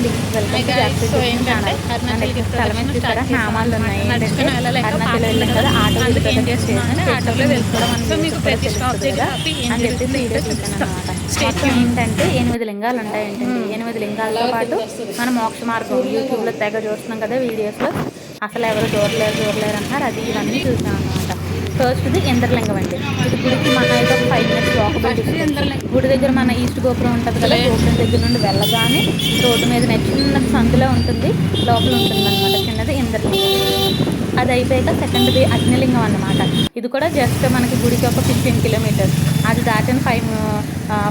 అండి. సో ఏంటంటే అరుణాచల్కి నామాలు ఉన్నాయి అరుణాచల్ వెళ్ళాం కదా. ఆటో ఆటోలో వెళ్తున్నాం సో మీకు ప్రతి స్టాప్ అని జరుగుతుందో వీడియో మొత్తం ఏంటంటే ఎనిమిది లింగాలు ఉంటాయి ఏంటంటే ఎనిమిది లింగాలతో పాటు మన మోక్ష మార్గం యూట్యూబ్లో తెగ చూస్తున్నాం కదా వీడియోస్లో. అసలు ఎవరు దూరలేరు దూరలేరు అంటారు అది ఇవన్నీ చూసాం అనమాట ఫస్ట్ది ఇంద్రలింగం అండి. ఇది గుడికి మన గుడి దగ్గర మన ఈస్ట్ గోపురం ఉంటుంది కదా గోపురం దగ్గర నుండి వెళ్ళగానే రోడ్డు మీద చిన్న సందులో ఉంటుంది లోపల ఉంటుంది అనమాట చిన్నది ఇంద్రలింగం. అది అయిపోయాక సెకండ్ది అగ్నిలింగం అన్నమాట. ఇది కూడా జస్ట్ మనకి గుడికి ఒక ఫిఫ్టీన్ కిలోమీటర్స్ అది దాటిన ఫైవ్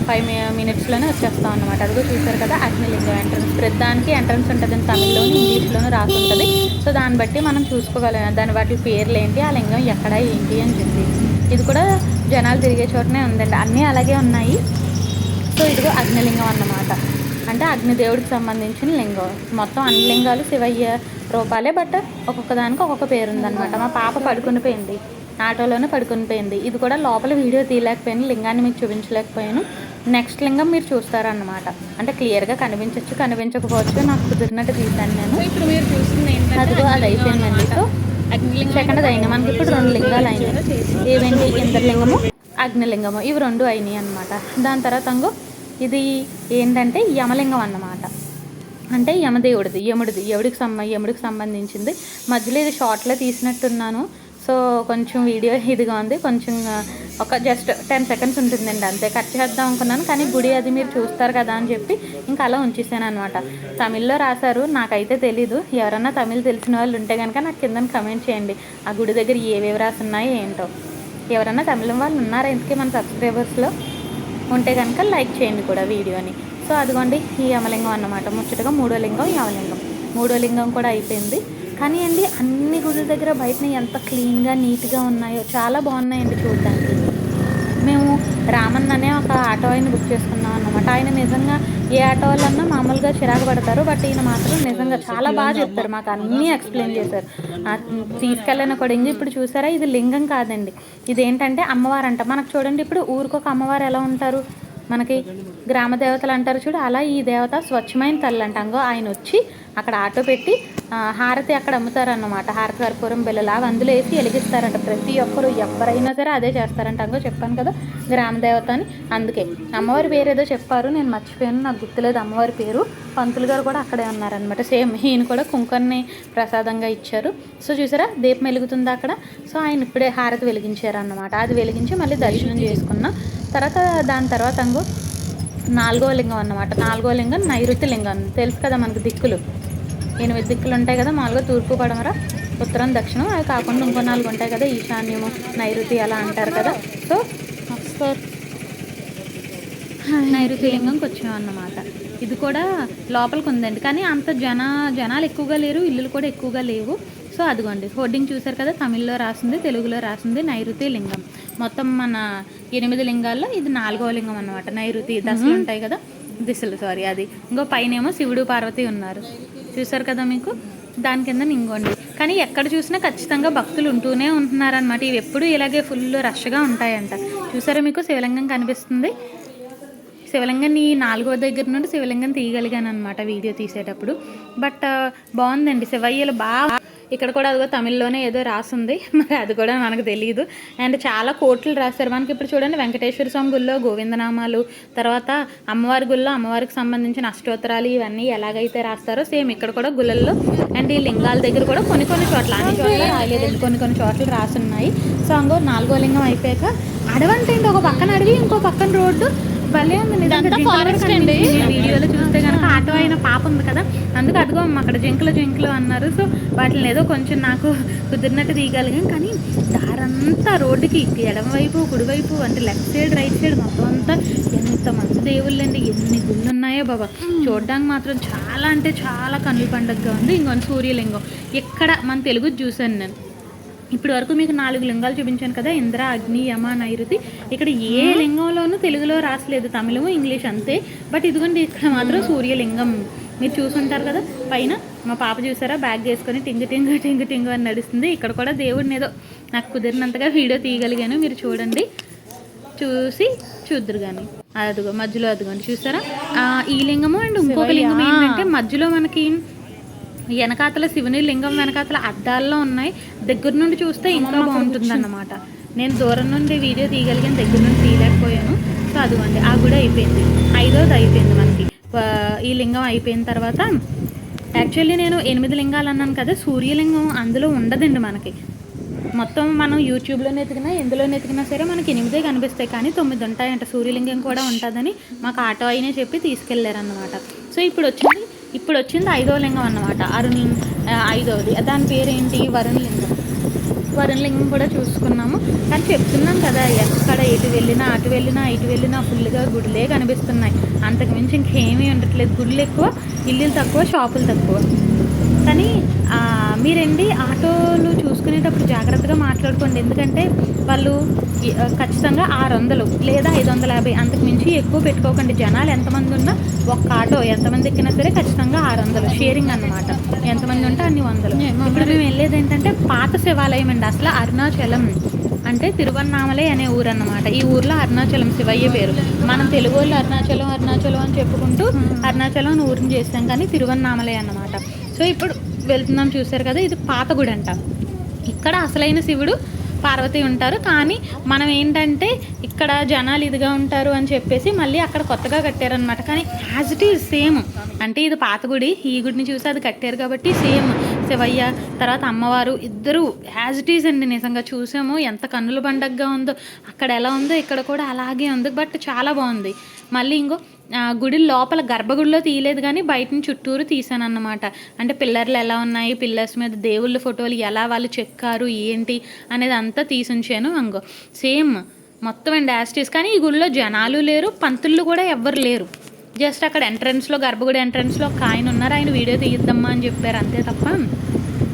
ఫైవ్ మినిట్స్లోనే వచ్చేస్తాం అనమాట అది కూడా చూసారు కదా అగ్నిలింగం ఎంట్రన్స్ ప్రతిదానికి ఎంట్రన్స్ ఉంటుంది తమిళ్ళోను ఇంగ్లీష్లోనూ రాసి ఉంటుంది. సో దాన్ని బట్టి మనం చూసుకోగలం. దాని వాటి పేర్లు ఏంటి ఆ లింగం ఎక్కడ ఏంటి అని చెప్పి. ఇది కూడా జనాలు తిరిగే చోటనే ఉందండి. అన్నీ అలాగే ఉన్నాయి. సో ఇదిగో అగ్నిలింగం అన్నమాట. అంటే అగ్నిదేవుడికి సంబంధించిన లింగం. మొత్తం అన్ని లింగాలు శివయ్య రూపాలే బట్ ఒక్కొక్క దానికి ఒక్కొక్క పేరు ఉందన్నమాట మా పాప పడుకుని పోయింది. ఆటోలోనే పడుకుని పోయింది. ఇది కూడా లోపల వీడియో తీయలేకపోయాను లింగాన్ని మీకు చూపించలేకపోయాను. నెక్స్ట్ లింగం మీరు చూస్తారన్నమాట. అంటే క్లియర్గా కనిపించవచ్చు కనిపించకపోవచ్చు నాకు కుదిరినట్టు తీశాను నేను. ఇప్పుడు మీరు చూస్తుంది అదిగో అది అయిపోయిందండి. సో అగ్నిలింగం సెకండ్ అయింది మనకి ఇప్పుడు రెండు లింగాలు అయినాయి. ఏవేంటి? ఇంద్రలింగము అగ్నిలింగము ఇవి రెండు అయినాయి అన్నమాట. దాని తర్వాత అంగో ఇది ఏంటంటే యమలింగం అన్నమాట. అంటే యమదేవుడిది యముడిది. యముడికి సంబ యముడికి సంబంధించింది. మధ్యలో ఇది షార్ట్లో తీసినట్టున్నాను. సో కొంచెం వీడియో ఇదిగా ఉంది. కొంచెం ఒక జస్ట్ టెన్ సెకండ్స్ ఉంటుందండి అంతే. కట్ చేద్దాం అనుకున్నాను కానీ గుడి అది మీరు చూస్తారు కదా అని చెప్పి ఇంకా అలా ఉంచేసాను అనమాట తమిళ్ళో రాశారు నాకైతే తెలీదు. ఎవరన్నా తమిళ్ తెలిసిన వాళ్ళు ఉంటే కనుక నాకు కింద కమెంట్ చేయండి. ఆ గుడి దగ్గర ఏవేవి రాసున్నాయో ఏంటో. ఎవరన్నా తమిళం వాళ్ళు ఉన్నారా ఇంతకీ మన సబ్స్క్రైబర్స్లో? ఉంటే కనుక లైక్ చేయండి కూడా వీడియోని. సో అదిగోండి ఈ యమలింగం అన్నమాట. ముచ్చటగా మూడో లింగం యమలింగం. మూడో లింగం కూడా అయిపోయింది. కానీ అండి అన్ని గుడుల దగ్గర బయట ఎంత క్లీన్గా నీట్గా ఉన్నాయో చాలా బాగున్నాయండి చూడడానికి. మేము రామన్ అనే ఒక ఆటో ఆయన బుక్ చేసుకున్నాం అన్నమాట. ఆయన నిజంగా ఏ ఆటో వాళ్ళన్నా మామూలుగా చిరాకు పడతారు బట్ ఈయన మాత్రం నిజంగా చాలా బాగా చెప్తారు మాకు అన్నీ ఎక్స్ప్లెయిన్ చేశారు. తీసుకెళ్ళిన కూడా ఇంకా ఇప్పుడు చూసారా? ఇది లింగం కాదండి. ఇది ఏంటంటే అమ్మవారు అంట మనకు చూడండి ఇప్పుడు ఊరికొక అమ్మవారు ఎలా ఉంటారు? మనకి గ్రామ దేవతలు అంటారు చూడు అలా ఈ దేవత స్వచ్ఛమైన తల్లి అంటాంగో ఆయన వచ్చి అక్కడ ఆటో పెట్టి హారతి అక్కడ అమ్ముతారన్నమాట. హారతి కర్పూరం బిల్లలాగా అందులో వేసి వెలిగిస్తారంట. ప్రతి ఒక్కరు ఎవరైనా సరే అదే చేస్తారంటాంగో చెప్పాను కదా గ్రామ దేవత అని. అందుకే అమ్మవారి పేరు ఏదో చెప్పారు నేను మర్చిపోయాను నాకు గుర్తులేదు అమ్మవారి పేరు. పంతులు గారు కూడా అక్కడే ఉన్నారనమాట సేమ్ ఈయన కూడా కుంకర్ని ప్రసాదంగా ఇచ్చారు. సో చూసారా దీపం వెలుగుతుంది అక్కడ? సో ఆయన ఇప్పుడే హారతి వెలిగించారు అన్నమాట అది వెలిగించి మళ్ళీ దర్శనం చేసుకున్నాం తర్వాత దాని తర్వాత అంగు నాలుగో లింగం అన్నమాట. నాలుగో లింగం నైరుతి లింగం. తెలుసు కదా మనకు దిక్కులు. ఎనిమిది దిక్కులు ఉంటాయి కదా మామూలుగా తూర్పు పడమర ఉత్తరం దక్షిణం అవి కాకుండా ఇంకో నాలుగు ఉంటాయి కదా ఈశాన్యము నైరుతి అలా అంటారు కదా. సో సార్ నైరుతి లింగంకి వచ్చాం అన్నమాట. ఇది కూడా లోపలికి ఉందండి. కానీ అంత జన జనాలు ఎక్కువగా లేరు ఇల్లులు కూడా ఎక్కువగా లేవు. సో అదిగోండి హోర్డింగ్ చూసారు కదా తమిళ్ళో రాసింది తెలుగులో రాసింది నైరుతి లింగం. మొత్తం మన ఎనిమిది లింగాల్లో ఇది నాలుగో లింగం అన్నమాట. నైరుతి దశలు ఉంటాయి కదా దిశలు సారీ అది. ఇంకో పైనేమో శివుడు పార్వతి ఉన్నారు. చూసారు కదా మీకు? దాని కింద ఇంకోండి కానీ ఎక్కడ చూసినా ఖచ్చితంగా భక్తులు ఉంటూనే ఉంటున్నారనమాట ఇవి ఎప్పుడు ఇలాగే ఫుల్ రష్గా ఉంటాయంట. చూసారా మీకు? శివలింగం కనిపిస్తుంది. శివలింగం ఈ నాలుగో దగ్గర నుండి శివలింగం తీయగలిగాను అనమాట వీడియో తీసేటప్పుడు. బట్ బాగుందండి. శివయ్యలు బాగా ఇక్కడ కూడా అదిగో తమిళ్ళోనే ఏదో రాసుంది. మరి అది కూడా మనకు తెలియదు అండ్ చాలా కోట్లు రాశారు. మనకి ఇప్పుడు చూడండి వెంకటేశ్వర స్వామి గుళ్ళో గోవిందనామాలు తర్వాత అమ్మవారి గుళ్ళో అమ్మవారికి సంబంధించిన అష్టోత్తరాలు ఇవన్నీ ఎలాగైతే రాస్తారో సేమ్ ఇక్కడ కూడా గుళ్ళల్లో అండ్ ఈ లింగాల దగ్గర కూడా కొన్ని కొన్ని చోట్ల అన్ని చోట్ల కొన్ని కొన్ని చోట్ల రాసున్నాయి. సో అంగో నాలుగో లింగం అయిపోయాక అడవంటే ఏంటి ఒక పక్కన అడవి ఇంకో పక్కన రోడ్డు. భలే ఉంది. ఇదంతా forest అండి. వీడియోలో చూస్తే కనుక ఆటో అయిన పాప ఉంది కదా. అందుకు అదిగో అమ్మ అక్కడ జింకలు జింకలు అన్నారు. సో వాటిని ఏదో కొంచెం నాకు కుదిరినట్టు తీయగలిగాం. కానీ దారంతా రోడ్డుకి ఎడమ వైపు కుడివైపు అంటే లెఫ్ట్ సైడ్ రైట్ సైడ్ మొత్తం అంతా ఎంత మంచి దేవుళ్ళు అండి ఎన్ని గుళ్ళు ఉన్నాయో బాబా. చూడడానికి మాత్రం చాలా అంటే చాలా కన్నుల పండుగగా ఉంది. ఇంకొన్ని సూర్యలింగం. ఇక్కడ మన తెలుగు చూశాను నేను. ఇప్పటి వరకు మీకు నాలుగు లింగాలు చూపించాను కదా ఇంద్ర అగ్ని యమ నైరుతి. ఇక్కడ ఏ లింగంలోనూ తెలుగులో రాసలేదు తమిళము ఇంగ్లీష్ అంతే. బట్ ఇదిగోండి ఇక్కడ మాత్రం సూర్యలింగం. మీరు చూసుంటారు కదా పైన మా పాప చూసారా బ్యాగ్ వేసుకొని టింగు టింగు టింగు టింగు అని నడుస్తుంది. ఇక్కడ కూడా దేవుడిని ఏదో నాకు కుదిరినంతగా వీడియో తీయగలిగాను మీరు చూడండి. చూసి చూద్దరు కానీ అదిగో మధ్యలో అదిగోండి చూసారా? ఆ, ఈ లింగము అండ్ ఇంకొక లింగం ఏంటంటే మధ్యలో మనకి వెనకాతల శివుని లింగం వెనకాతల అద్దాల్లో ఉన్నాయి. దగ్గర నుండి చూస్తే ఇంకా బాగుంటుంది అన్నమాట నేను దూరం నుండి వీడియో తీయగలిగాను దగ్గర నుండి తీయలేకపోయాను. సో అదిగోండి ఆ గుడి అయిపోయింది. ఐదోది అయిపోయింది మనకి. ఈ లింగం అయిపోయిన తర్వాత యాక్చువల్లీ నేను ఎనిమిది లింగాలు అన్నాను కదా సూర్యలింగం అందులో ఉండదండి మనకి. మొత్తం మనం యూట్యూబ్లో ఎతికినా ఎందులో ఎతికినా సరే మనకి ఎనిమిదే కనిపిస్తాయి. కానీ తొమ్మిది ఉంటాయంట. సూర్యలింగం కూడా ఉంటుందని మాకు ఆటో అయినే చెప్పి తీసుకెళ్ళారన్నమాట సో ఇప్పుడు వచ్చింది ఇప్పుడు వచ్చింది ఐదో లింగం అన్నమాట. అరుణి ఐదవది. దాని పేరేంటి? వరుణ్ లింగం వరుణ్ లింగం కూడా చూసుకున్నాము. కానీ చెప్తున్నాం కదా ఎక్కడ ఎటు వెళ్ళినా అటు వెళ్ళినా ఇటు వెళ్ళినా ఫుల్గా గుడిలే కనిపిస్తున్నాయి. అంతకు మించి ఇంకేమీ ఉండట్లేదు. గుడులు ఎక్కువ ఇల్లులు తక్కువ షాపులు తక్కువ. కానీ మీరండి ఆటోలు చూసుకునేటప్పుడు జాగ్రత్తగా మాట్లాడుకోండి. ఎందుకంటే వాళ్ళు ఖచ్చితంగా ఆరు వందలు లేదా ఐదు వందల యాభై అంతకు మించి ఎక్కువ పెట్టుకోకండి. జనాలు ఎంతమంది ఉన్నా ఒక్క ఆటో ఎంతమంది ఎక్కినా సరే ఖచ్చితంగా ఆరు వందలు షేరింగ్ అన్నమాట. ఎంతమంది ఉంటే అన్ని వందలు. ఇప్పుడు మేము వెళ్ళేది ఏంటంటే పాత శివాలయం అండి. అసలు అరుణాచలం అంటే తిరువన్నామలై అనే ఊరు అన్నమాట ఈ ఊర్లో అరుణాచలం శివయ్య పేరు. మనం తెలుగు వాళ్ళు అరుణాచలం అరుణాచలం అని చెప్పుకుంటూ అరుణాచలం అని ఊరిని చేస్తాం. కానీ తిరువన్నామలై అన్నమాట. సో ఇప్పుడు వెళ్తున్నాం చూసారు కదా ఇది పాత గుడి అంట. ఇక్కడ అసలైన శివుడు పార్వతి ఉంటారు. కానీ మనం ఏంటంటే ఇక్కడ జనాలు ఇదిగా ఉంటారు అని చెప్పేసి మళ్ళీ అక్కడ కొత్తగా కట్టారనమాట కానీ యాజ్ ఇట్ ఈజ్ సేమ్ అంటే ఇది పాత గుడి ఈ గుడిని చూసి అది కట్టారు కాబట్టి సేమ్ శివయ్య తర్వాత అమ్మవారు ఇద్దరు యాజ్ ఇట్ ఈజ్ అండి నిజంగా చూసాము. ఎంత కన్నుల పండగగా ఉందో అక్కడ ఎలా ఉందో ఇక్కడ కూడా అలాగే ఉంది. బట్ చాలా బాగుంది. మళ్ళీ ఇంకో గుడి లోపల గర్భగుడిలో తీయలేదు కానీ బయట నుంచి చుట్టూరు తీసాను అన్నమాట అంటే పిల్లర్లు ఎలా ఉన్నాయి పిల్లర్స్ మీద దేవుళ్ళ ఫోటోలు ఎలా వాళ్ళు చెక్కారు ఏంటి అనేది అంతా తీసుంచాను అంగో. సేమ్ మొత్తం అండ్ యాస్టీస్ కానీ ఈ గుడిలో జనాలు లేరు పంతులు కూడా ఎవ్వరు లేరు. జస్ట్ అక్కడ ఎంట్రన్స్లో గర్భగుడి ఎంట్రన్స్లో ఒక ఆయన ఉన్నారు ఆయన వీడియో తీయిద్దామా అని చెప్పారు. అంతే తప్ప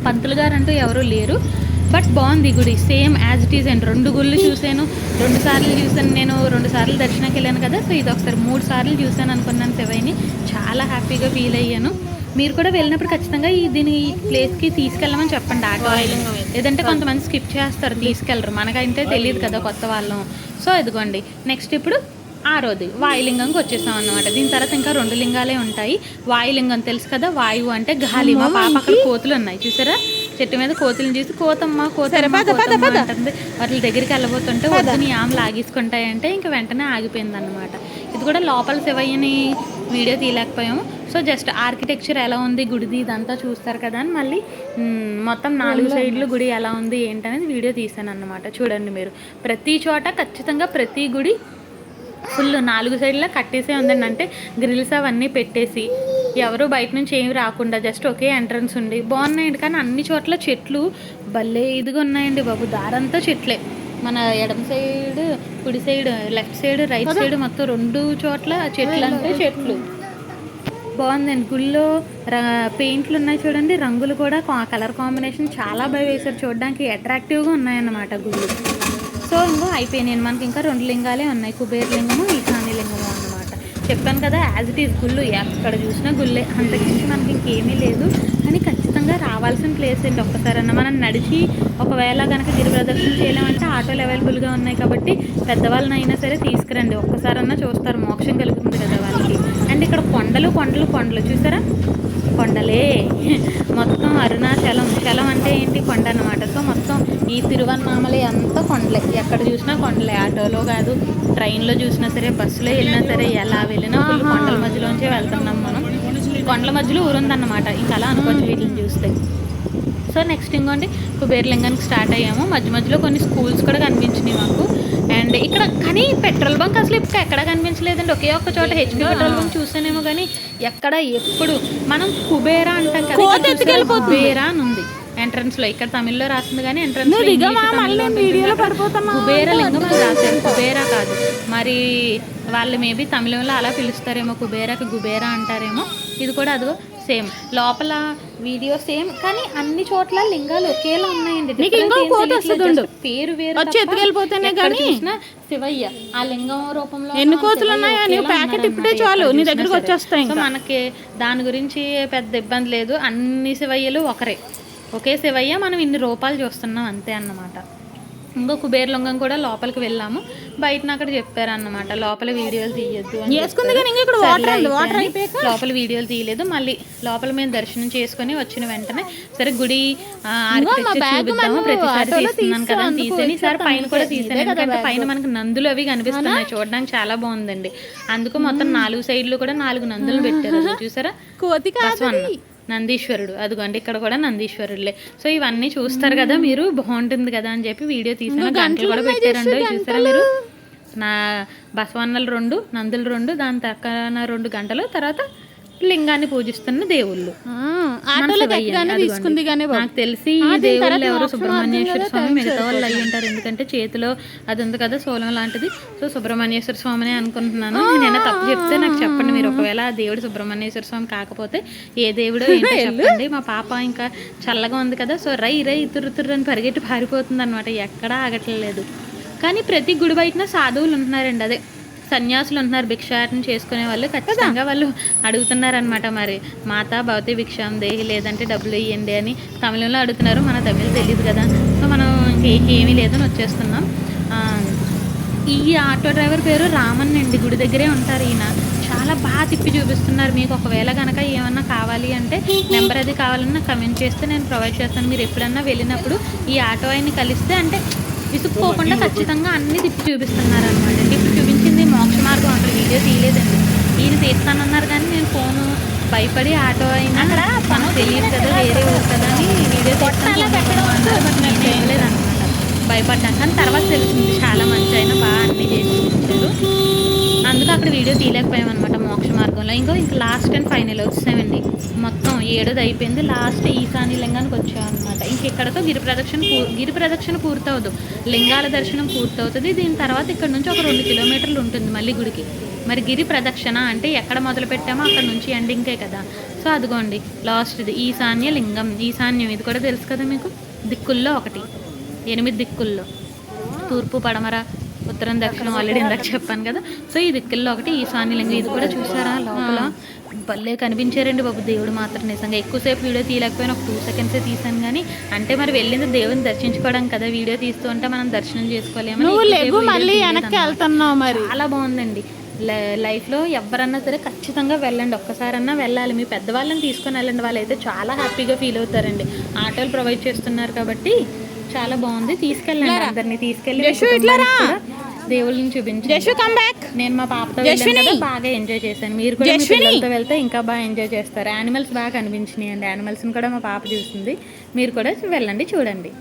పంతులు గారు అంటూ ఎవరూ లేరు. బట్ బాగుంది గుడి. Same as it is and రెండు గుళ్ళు చూశాను. రెండు సార్లు చూశాను నేను. రెండు సార్లు దర్శనానికి వెళ్ళాను కదా. సో ఇది ఒకసారి మూడు సార్లు చూశాను అనుకున్నాను శివయ్యని. చాలా హ్యాపీగా ఫీల్ అయ్యాను. మీరు కూడా వెళ్ళినప్పుడు ఖచ్చితంగా ఈ దీని ఈ ప్లేస్కి తీసుకెళ్ళమని చెప్పండి. ఆటో లేదంటే కొంతమంది స్కిప్ చేస్తారు. తీసుకెళ్ళరు. మనకైతే తెలియదు కదా కొత్త వాళ్ళం. సో ఇదిగోండి. నెక్స్ట్ ఇప్పుడు ఆరోది. వాయులింగంకి వచ్చేసాం అన్నమాట. దీని తర్వాత ఇంకా రెండు లింగాలే ఉంటాయి. వాయులింగం తెలుసు కదా. వాయువు అంటే గాలి. మా పాప అక్కడ కోతులు ఉన్నాయి. చూసారా? చెట్టు మీద కోతులు చూసి కోతమ్మ అంటుంది. వాటి దగ్గరికి వెళ్ళబోతుంటే వద్దని ఆమె లాగేసుకుంటాయంటే ఇంకా వెంటనే ఆగిపోయింది అనమాట ఇది కూడా లోపల శివయ్యని వీడియో తీయలేకపోయాము. సో జస్ట్ ఆర్కిటెక్చర్ ఎలా ఉంది గుడిది ఇదంతా చూస్తారు కదా అని మళ్ళీ మొత్తం నాలుగు సైడ్లు గుడి ఎలా ఉంది ఏంటనేది వీడియో తీసాను అన్నమాట చూడండి మీరు. ప్రతి చోట ఖచ్చితంగా ప్రతి గుడి ఫుల్ నాలుగు సైడ్లా కట్టేసే ఉందండి. అంటే గ్రిల్స్ అవన్నీ పెట్టేసి ఎవరు బయట నుంచి ఏమి రాకుండా జస్ట్ ఒకే ఎంట్రన్స్ ఉండి బాగున్నాయండి కానీ అన్ని చోట్ల చెట్లు భలే ఇదిగా ఉన్నాయండి బాబు. దారంతా చెట్లే. మన ఎడమ సైడ్ కుడి side left side right side మొత్తం రెండు చోట్ల చెట్లు అంటే చెట్లు. బాగుందండి. గుళ్ళో పెయింట్లు ఉన్నాయి చూడండి. రంగులు కూడా కలర్ కాంబినేషన్ చాలా బాగా వేశారు. చూడడానికి అట్రాక్టివ్గా ఉన్నాయన్నమాట గుళ్ళు. సో ఇంకో అయిపోయినాయి మనకి ఇంకా రెండు లింగాలే ఉన్నాయి. కుబేర్ లింగము ఈశాన్య లింగము అన్నమాట. చెప్పాను కదా యాజ్ ఇట్ ఈస్ గుళ్ళు ఎక్కడ చూసినా గుళ్ళే. అంతకుమించి మనకి ఇంకేమీ లేదు. కానీ ఖచ్చితంగా రావాల్సిన ప్లేస్ ఏంటి? ఒక్కసారన్నా మనం నడిచి ఒకవేళ కనుక గిరి ప్రదర్శన చేయలేమంటే ఆటోలు అవైలబుల్గా ఉన్నాయి కాబట్టి పెద్దవాళ్ళనైనా సరే తీసుకురండి. ఒక్కసారన్నా చూస్తారు. మోక్షం కలుగుతుంది కదా వాళ్ళకి. అండ్ ఇక్కడ కొండలు కొండలు కొండలు. చూసారా? కొండలే. మొత్తం అరుణాచలం. చలం అంటే ఏంటి? కొండ ఈ తిరువన్నామలై అంతా కొండలే. ఎక్కడ చూసినా కొండలే. ఆటోలో కాదు ట్రైన్లో చూసినా సరే బస్సులో వెళ్ళినా సరే ఎలా వెళ్ళినా కొండల మధ్యలోంచే వెళ్తున్నాం మనం. కొండల మధ్యలో ఊరుందన్నమాట. ఇంకా అలా అనుకోవచ్చు వీటిని చూస్తే. సో నెక్స్ట్ ఇంకోండి కుబేర్లింగానికి స్టార్ట్ అయ్యాము. మధ్య మధ్యలో కొన్ని స్కూల్స్ కూడా కనిపించినాయి మాకు. అండ్ ఇక్కడ కానీ పెట్రోల్ బంక్ అసలు ఇప్పుడు ఎక్కడ కనిపించలేదండి. ఒకే ఒక్క చోట హెచ్పి పెట్రోల్ బంక్ చూసానేమో కానీ ఎక్కడ ఎప్పుడు మనం కుబేరా అంటాం కదా? కుబేరా అని ఉంది. ఎంట్రన్స్లో ఇక్కడ తమిళ్ళో రాసింది కానీ ఎంట్రన్స్ వీడియోలో కుబేర లింగం అని రాశారు. కుబేరా కాదు. మరి వాళ్ళు మేబీ తమిళంలో అలా పిలుస్తారేమో కుబేరాకి గుబేరా అంటారేమో. ఇది కూడా అదిగో సేమ్. లోపల వీడియో సేమ్ కానీ అన్ని చోట్ల లింగాలు ఒకేలా ఉన్నాయండి. పేరు వేరు ఎత్తుకెళ్ళిపోతేనే చూసినా శివయ్య ఆ లింగం రూపంలో ఎన్ని కోతులు ఉన్నాయా? నీవు ప్యాకెట్ ఇప్పుడే చాలు, నీ దగ్గరికి. వచ్చేస్తాయి. మనకి దాని గురించి పెద్ద ఇబ్బంది లేదు. అన్ని శివయ్యలు ఒకరే. ఒకే శివయ్య మనం ఇన్ని రూపాయలు చూస్తున్నాం అంతే అన్నమాట. ఇంకో కుబేర్ లింగం కూడా లోపలికి వెళ్ళాము. బయటన అక్కడ చెప్పారు అన్నమాట లోపల వీడియోలు తీయొద్దు లోపల వీడియోలు తీయలేదు మళ్ళీ లోపల మేము దర్శనం చేసుకొని వచ్చిన వెంటనే సరే గుడి చూపిద్దాము? ప్రతిసారి తీస్తున్నాను కదా తీసాను. పైన కూడా తీసాను. ఎందుకంటే. పైన మనకి నందులు అవి కనిపిస్తున్నాయి. చూడడానికి చాలా బాగుందండి. అందుకు మొత్తం నాలుగు సైడ్లు కూడా నాలుగు నందులు పెట్టారు. చూసారా? కోతి నందీశ్వరుడు. అదిగోండి ఇక్కడ కూడా నందీశ్వరుడులే సో ఇవన్నీ చూస్తారు కదా మీరు బాగుంటుంది కదా అని చెప్పి వీడియో తీసాను గంటలు కూడా పెట్టారండి. చూసారా మీరు? నా బసవన్నలు రెండు నందులు రెండు దాని పక్కన రెండు గంటలు తర్వాత లింగాన్ని పూజిస్తున్న దేవుళ్ళు. తీసుకుంది నాకు తెలిసి ఈ దేవుళ్ళు ఎవరు సుబ్రహ్మణ్యేశ్వర స్వామి మిగతా వాళ్ళు అయ్యి ఉంటారు. ఎందుకంటే చేతిలో అది ఉంది కదా సోలం లాంటిది. సో సుబ్రహ్మణ్యేశ్వర స్వామిని అనుకుంటున్నాను. నేనైనా తప్పు చెప్తే నాకు చెప్పండి మీరు. ఒకవేళ ఆ దేవుడు సుబ్రహ్మణ్యేశ్వర స్వామి కాకపోతే ఏ దేవుడో ఏంటో చెప్పండి. మా పాప ఇంకా చల్లగా ఉంది కదా సో రై రై ఇతురు ఇతురు అని పరిగెట్టి పారిపోతుంది అనమాట ఎక్కడా ఆగట్లేదు. కానీ ప్రతి గుడి బయటన సాధువులు ఉంటున్నారండి. అదే సన్యాసులు ఉంటున్నారు భిక్షాటన చేసుకునే వాళ్ళు ఖచ్చితంగా వాళ్ళు అడుగుతున్నారనమాట మరి. మాత భవతి భిక్షాం దేహి లేదంటే డబ్బులు ఇవ్వండి అని తమిళంలో అడుగుతున్నారు మన తమిళ తెలియదు కదా. సో మనం ఇంకేమీ లేదని వచ్చేస్తున్నాం. ఈ ఆటో డ్రైవర్ పేరు రామన్ అండి. గుడి దగ్గరే ఉంటారు ఈయన. చాలా బాగా తిప్పి చూపిస్తున్నారు మీకు. ఒకవేళ కనుక ఏమన్నా కావాలి అంటే నెంబర్ అది కావాలన్నా కమెంట్ చేస్తే నేను ప్రొవైడ్ చేస్తాను. మీరు ఎప్పుడన్నా వెళ్ళినప్పుడు ఈ ఆటో ఆయన్ని కలిస్తే అంటే విసుక్కోకుండా ఖచ్చితంగా అన్ని తిప్పి చూపిస్తున్నారు అనమాట ఇప్పుడు చూపించింది మోక్ష మార్గం. అంటే వీడియో తీయలేదండి. ఈయన తీస్తానన్నారు కానీ నేను ఫోను భయపడి ఆటో అయినా మనకు తెలియదు కదా వేరే ఊరు కదా అని వీడియో తీయలేదన్నమాట భయపడ్డాను. కానీ తర్వాత తెలిసింది చాలా మంచి అయినా బాగా అన్ని చేసి ఇచ్చారు అందుకు అక్కడ వీడియో తీయలేకపోయాం అనమాట మోక్ష మార్గంలో. ఇంకో ఇంకా లాస్ట్ అండ్ ఫైనల్ వచ్చేసామండి. మొత్తం ఏడోది అయిపోయింది. లాస్ట్ ఈశాన్య లింగానికి వచ్చాం అనమాట ఇంకెక్కడతో గిరి ప్రదక్షిణ గిరి ప్రదక్షిణ పూర్తవదు. లింగాల దర్శనం పూర్తవుతుంది. దీని తర్వాత ఇక్కడ నుంచి ఒక రెండు కిలోమీటర్లు ఉంటుంది మళ్ళీ గుడికి. మరి గిరి ప్రదక్షిణ అంటే ఎక్కడ మొదలు పెట్టామో అక్కడ నుంచి ఎండింగ్కే కదా. సో అదిగోండి లాస్ట్ది ఈశాన్య లింగం. ఈశాన్యం ఇది కూడా తెలుసు కదా మీకు? దిక్కుల్లో ఒకటి. ఎనిమిది దిక్కుల్లో. తూర్పు పడమర ఉత్తరం దక్షిణం ఆల్రెడీ ఇందాక చెప్పాను కదా. సో ఈ దిక్కుల్లో ఒకటి ఈశాన్య లింగం. ఇది కూడా చూసారా లోపల? భలే కనిపించారండి బాబు. దేవుడు మాత్రం నిజంగా ఎక్కువసేపు వీడియో తీయలేకపోయినా. ఒక టూ సెకండ్సే తీసాను కానీ అంటే మరి వెళ్ళింది దేవుని దర్శించుకోవడం కదా వీడియో తీస్తూ ఉంటే మనం దర్శనం మళ్ళీ. వెనక్కి వెళ్తున్నావు మరి. చాలా బాగుందండి. లై- లైఫ్లో ఎవరన్నా సరే ఖచ్చితంగా వెళ్ళండి. ఒక్కసారన్నా వెళ్ళాలి. మీ పెద్దవాళ్ళని తీసుకొని వెళ్ళండి. వాళ్ళైతే చాలా హ్యాపీగా ఫీల్ అవుతారండి. ఆటోలు ప్రొవైడ్ చేస్తున్నారు కాబట్టి చాలా బాగుంది. తీసుకెళ్ళండి అందరినీ. తీసుకెళ్ళి దేవుళ్ళని కమ్ బ్యాక్ నేను మా పాపతో జస్విని. బాగా ఎంజాయ్ చేశాను. మీరు కూడా. పిల్లలతో వెళ్తే ఇంకా బాగా ఎంజాయ్ చేస్తారు. యానిమల్స్ బాగా కనిపించినాయి అండి. యానిమల్స్ని కూడా మా పాప చూసింది. మీరు కూడా వెళ్ళండి చూడండి.